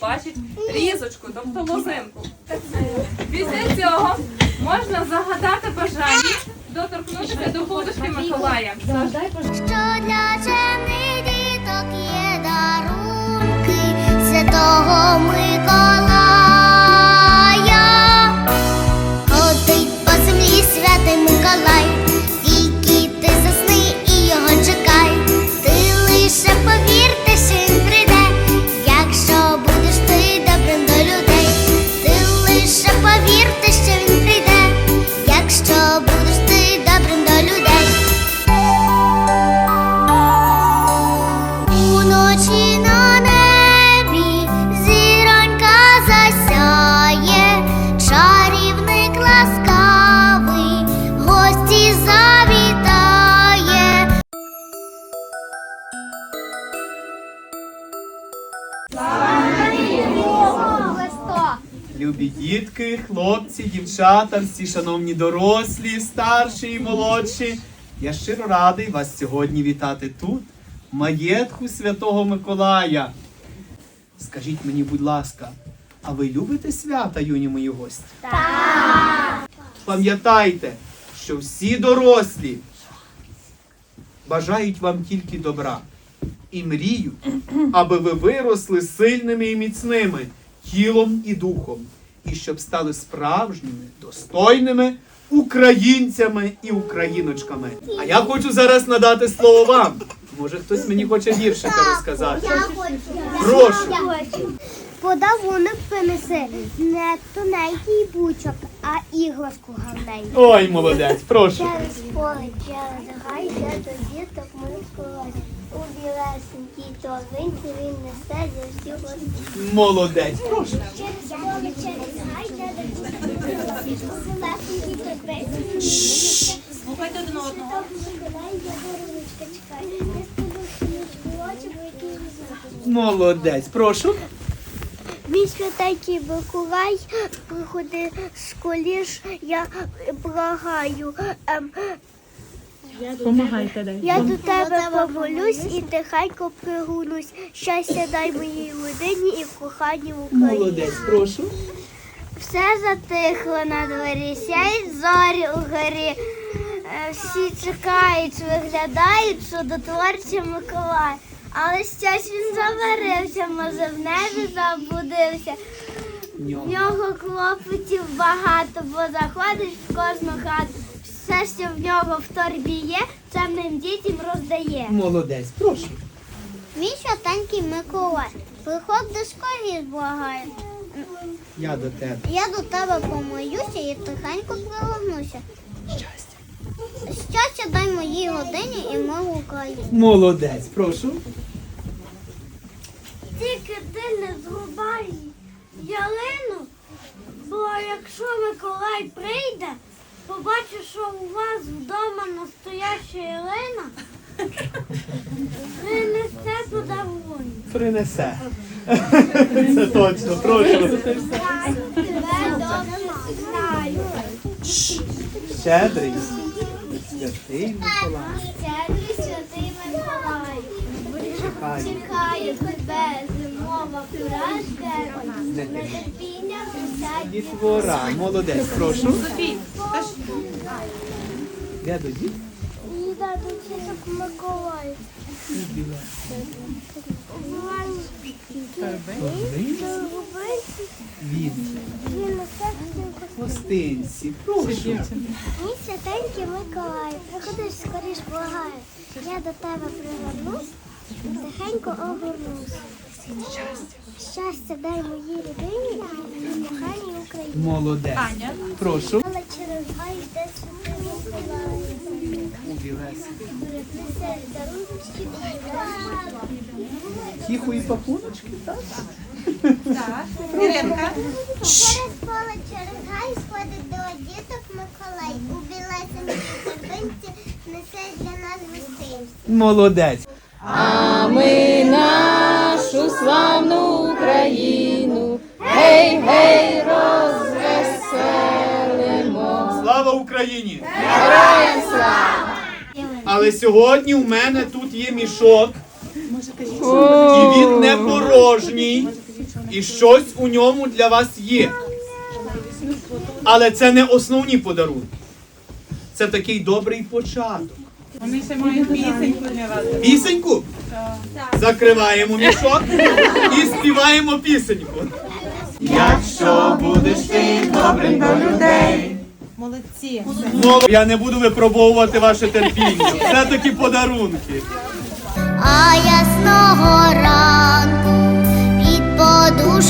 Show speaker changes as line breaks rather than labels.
побачить різочку, тобто лозинку. Після цього можна загадати бажання, доторкнутися до подушки Миколая.
Що для діток є
Любі дітки, хлопці, дівчата, всі шановні дорослі, старші і молодші. Я щиро радий вас сьогодні вітати тут, в маєтку Святого Миколая. Скажіть мені, будь ласка, а ви любите свята, юні мої гості? Так! Пам'ятайте, що всі дорослі бажають вам тільки добра і мріють, аби ви виросли сильними і міцними тілом і духом, і щоб стали справжніми, достойними українцями і україночками. А я хочу зараз надати слово вам. Може, хтось мені хоче віршика розказати. Прошу.
Подарунок принеси не тоненький бучок, а іграшку гарненьку.
Ой, молодець, прошу.
Через поле, через гай, де до діток Миколай. У білесенькій торбинці він несе для всіх.
Молодець, прошу.
Через поле, через гай, де до діток Миколай. У білесенькій торбинці він несе.
Слухайте один одного.
Молодець, прошу.
Мій святенький Миколай приходи скоріш, я благаю. Ем,
Помагайте дай.
я до тебе помолюсь і тихенько пригонусь. Щастя дай моїй людині і в коханні в Україні.
Молодець, прошу.
Все затихло на дворі, сяють зорі у горі. Е, Всі чекають, виглядають, що Миколай. Але щось він заварився, може в небі забудився. В нього клопотів багато, бо заходить в кожну хату. Все, що в нього в торбі є, самим дітям роздає.
Молодець, прошу.
Мій святенький Миколай, приходь до скоріш, благає.
Я до тебе.
Я до тебе помоюся і тихенько пригорнуся.
Щастя.
Щастя дай моїй годині і мову Україні.
Молодець, прошу.
Тільки ти не зрубай ялину, бо якщо Миколай прийде, побачиш, що у вас вдома настояща ялина, принесе подарунок.
Принесе. Це точно, прошу.
Тебе добре знаю.
Щедрий. Святий Миколай.
Щедрий святий Миколай. Чекає тебе зимова фуражка,
Не
нетерпіння присядь.
Дітвора. Молодець, прошу. Я до дід. Він
на серці
Гостинці. Прошу.
Мій святенький Миколай, приходиш скоріш благаю. Я до тебе привернусь, тихенько огорнусь. Щастя дай моїй людині і коханій Україні.
Молодець.
Аня.
Прошу.
Але через гай йде святий
Тихо і папуночки, так?
так. Іринка.
Через поле, через гай сходить до діток Миколай. У білесенькій торбинці несе для нас гостинці.
Молодець.
А ми нашу славну Україну. Гей, гей, розвеселимо.
Слава Україні!
Героям слава!
Але сьогодні у мене тут є мішок І він не порожній, і щось у ньому для вас є. Але це не основні подарунки. Це такий добрий початок.
Вони ще мають пісеньку для вас.
Пісеньку? Закриваємо мішок і співаємо пісеньку. Якщо будеш ти добрим до людей.
Молодці.
Я не буду випробовувати ваше терпіння. Все такі подарунки.
А ясного ранку під подушку.